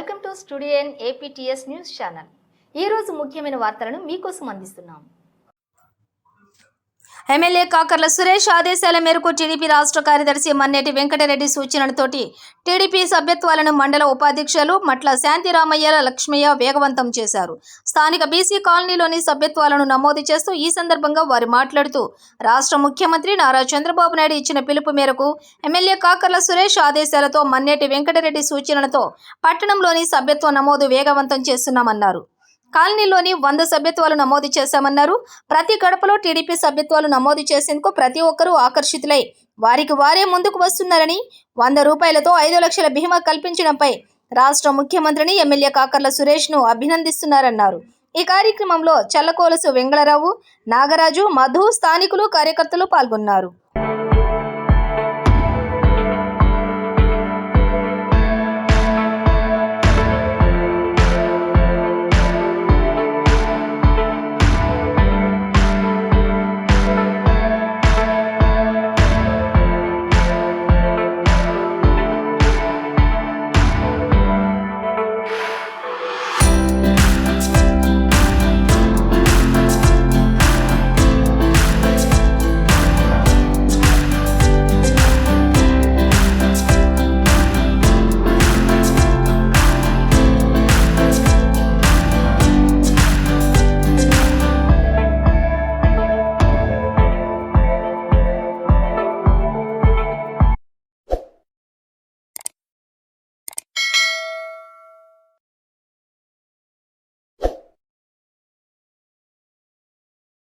Welcome to studio APTS news channel. ఈరోజు ముఖ్యమైన వార్తలను మీకోసం అందిస్తున్నాం. ఎమ్మెల్యే కాకర్ల సురేష్ ఆదేశాల మేరకు టీడీపీ రాష్ట్ర కార్యదర్శి మన్నేటి వెంకటరెడ్డి సూచనలతోటి టీడీపీ సభ్యత్వాలను మండల ఉపాధ్యక్షులు మట్ల శాంతిరామయ్య లక్ష్మయ్య వేగవంతం చేశారు. స్థానిక బీసీ కాలనీలోని సభ్యత్వాలను నమోదు చేస్తూ ఈ సందర్భంగా వారు మాట్లాడుతూ రాష్ట్ర ముఖ్యమంత్రి నారా చంద్రబాబు నాయుడు ఇచ్చిన పిలుపు మేరకు ఎమ్మెల్యే కాకర్ల సురేష్ ఆదేశాలతో మన్నేటి వెంకటరెడ్డి సూచనలతో పట్టణంలోని సభ్యత్వ నమోదు వేగవంతం చేస్తున్నామన్నారు. కాలనీలోని వంద సభ్యత్వాలు నమోదు చేశామన్నారు. ప్రతి గడపలో టీడీపీ సభ్యత్వాలు నమోదు చేసేందుకు ప్రతి ఒక్కరూ ఆకర్షితులై వారికి వారే ముందుకు వస్తున్నారని వంద రూపాయలతో ఐదు లక్షల బీమా కల్పించడంపై రాష్ట్ర ముఖ్యమంత్రిని ఎమ్మెల్యే కాకర్ల సురేష్ను అభినందిస్తున్నారన్నారు. ఈ కార్యక్రమంలో చల్లకోలసు వెంగళరావు నాగరాజు మధు స్థానికులు కార్యకర్తలు పాల్గొన్నారు.